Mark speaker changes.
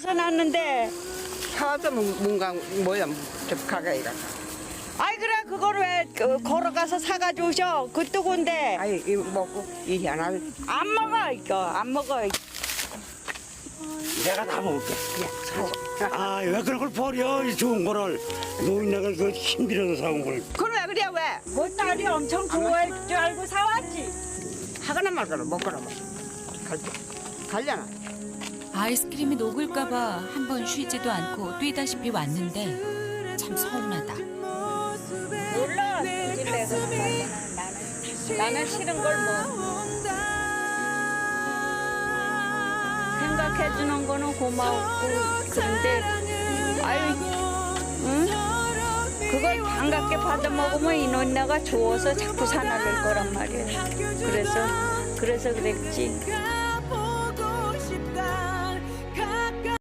Speaker 1: 벗어났는데.
Speaker 2: 사와서 뭔가 뭐야 저 가까이가
Speaker 1: 아이 그래 그거를 왜 그, 걸어가서 사가지고 오셔? 그 뜨거운데.
Speaker 2: 아이 이거 먹고 이 하나.
Speaker 1: 안 먹어 이거. 안 먹어.
Speaker 3: 내가 다 먹을게.
Speaker 2: 사
Speaker 3: 아, 왜 그런 걸 버려? 이 좋은 거를. 노인네가 그 힘들어서 사온 걸.
Speaker 2: 그럼 왜 그래 왜?
Speaker 1: 뭐 딸이 엄청 좋아할 줄 알고 사왔지.
Speaker 2: 하거나 말거나 먹거나 뭐. 갈, 갈려나
Speaker 4: 아이스크림이 녹을까봐 한 번 쉬지도 않고 뛰다시피 왔는데 참 서운하다.
Speaker 1: 몰라. 뒤질래 나는 나는 싫은 걸 뭐. 생각해 주는 거는 고마웠고 그런데 아유 응? 그걸 반갑게 받아 먹으면 이놈네가 좋아서 자꾸 사날릴 거란 말이야. 그래서 그래서 그랬지